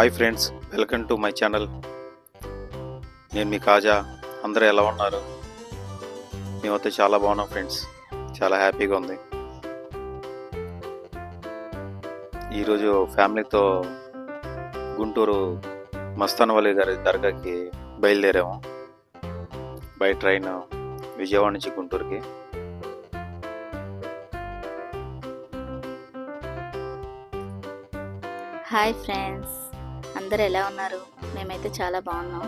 Hi friends welcome to my channel నేను మీ కాజా. అందరూ ఎలా ఉన్నారు? మేమైతే చాలా బాగున్నాం ఫ్రెండ్స్ చాలా హ్యాపీగా ఉంది. ఈరోజు ఫ్యామిలీతో గుంటూరు మస్తానవల్లి గారి దర్గాకి బయలుదేరాము. బై ట్రైన్ విజయవాడ నుంచి గుంటూరుకి. హాయ్ ఫ్రెండ్స్ అందరు ఎలా ఉన్నారు? మేమైతే చాలా బాగున్నాం.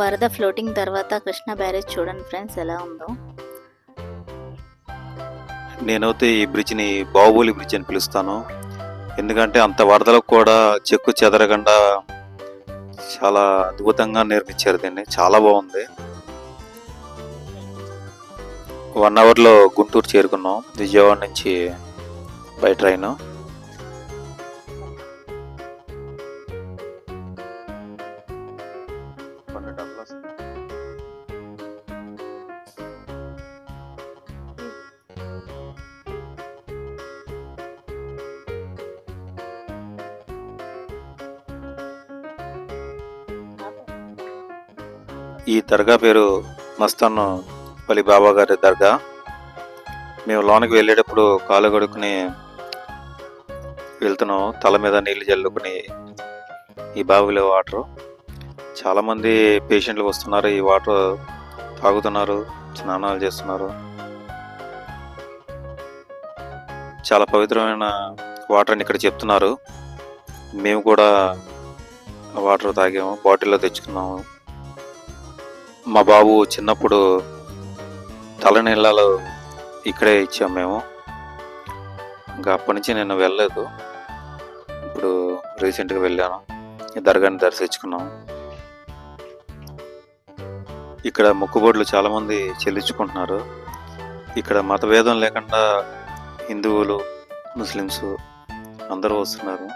వరద ఫ్లోటింగ్ తర్వాత కృష్ణ బ్యారేజ్ చూడండి ఫ్రెండ్స్ ఎలా ఉందో. నేనైతే ఈ బ్రిడ్జ్ని బాహుబలి బ్రిడ్జ్ అని పిలుస్తాను. ఎందుకంటే అంత వరదలకు కూడా చెక్కు చెదరకుండా చాలా అద్భుతంగా నిర్మించారు దీన్ని. చాలా బాగుంది. వన్ అవర్లో గుంటూరు చేరుకున్నాం. విజయవాడ నుంచి బై ట్రైన్. ఈ దర్గా పేరు మస్తాన్ వలి బాబా గారి దర్గా. మేము లోనికి వెళ్ళేటప్పుడు కాలు కడుక్కుని వెళ్తున్నాం. తల మీద నీళ్ళు జల్లుకుని ఈ బావిలో వాటర్. చాలామంది పేషెంట్లు వస్తున్నారు. ఈ వాటర్ తాగుతున్నారు స్నానాలు చేస్తున్నారు. చాలా పవిత్రమైన వాటర్ని ఇక్కడ చెప్తున్నారు. మేము కూడా వాటర్ తాగాము బాటిల్లో తెచ్చుకున్నాము. మా బాబు చిన్నప్పుడు తలనీళ్ళలో ఇక్కడే ఇచ్చాం మేము. ఇంకా అప్పటి నుంచి నేను వెళ్ళలేదు. ఇప్పుడు రీసెంట్గా వెళ్ళాను. ఈ దర్గాని దర్శించుకున్నాం. ఇక్కడ మొక్కుబడులు చాలామంది చెల్లించుకుంటున్నారు. ఇక్కడ మతభేదం లేకుండా హిందువులు ముస్లిమ్స్ అందరూ వస్తున్నారు.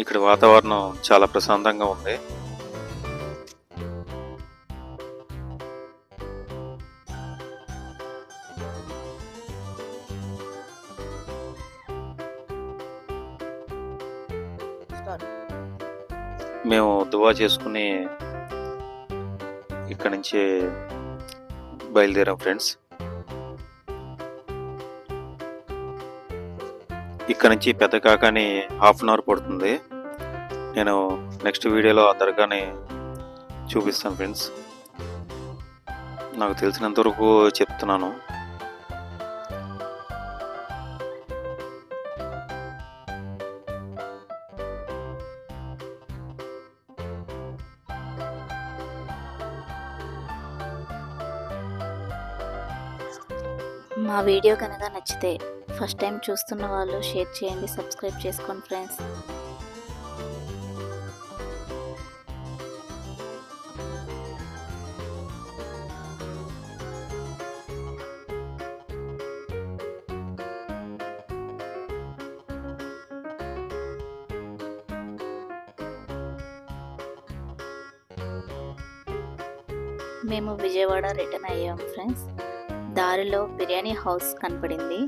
ఇక్కడ వాతావరణం చాలా ప్రశాంతంగా ఉంది. మేము దువా చేసుకుని ఇక్కడ నుంచి బయలుదేరాం ఫ్రెండ్స్. ఇక్కడ నుంచి పెద్ద కాకని హాఫ్ అన్ అవర్ పడుతుంది. నేను నెక్స్ట్ వీడియోలో ఆ దర్గాని చూపిస్తాను ఫ్రెండ్స్. నాకు తెలిసినంత వరకు చెప్తున్నాను. మా వీడియో కనుక నచ్చితే ఫస్ట్ టైం చూస్తున్న వాళ్ళు షేర్ చేయండి సబ్స్క్రైబ్ చేసుకోండి ఫ్రెండ్స్. మేము విజయవాడ రిటర్న్ అయ్యాము ఫ్రెండ్స్. దారిలో బిర్యానీ హౌస్ కనపడింది.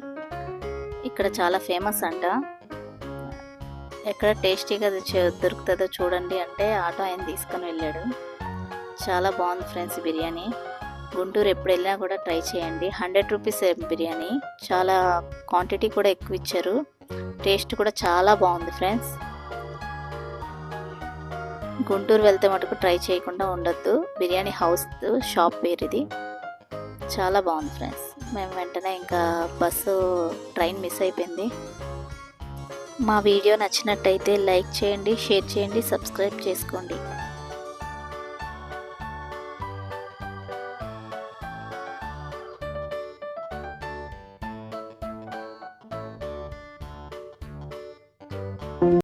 ఇక్కడ చాలా ఫేమస్ అంట. ఎక్కడ టేస్టీగా చే- దొరుకుతుందో చూడండి అంటే ఆటో ఆయన తీసుకొని వెళ్ళాడు. చాలా బాగుంది ఫ్రెండ్స్ బిర్యానీ. గుంటూరు ఎప్పుడు వెళ్ళినా కూడా ట్రై చేయండి. Hundred rupees biryani. చాలా క్వాంటిటీ కూడా ఎక్కువ ఇచ్చారు. టేస్ట్ కూడా చాలా బాగుంది ఫ్రెండ్స్. గుంటూరు వెళ్తే మటుకు ట్రై చేయకుండా ఉండొద్దు. బిర్యానీ హౌస్ షాప్ పేరు ఇది. చాలా బాగుంది ఫ్రెండ్స్. మేము వెంటనే ఇంకా బస్సు ట్రైన్ మిస్ అయిపోయింది. మా వీడియో నచ్చినట్టయితే లైక్ చేయండి షేర్ చేయండి సబ్స్క్రైబ్ చేసుకోండి.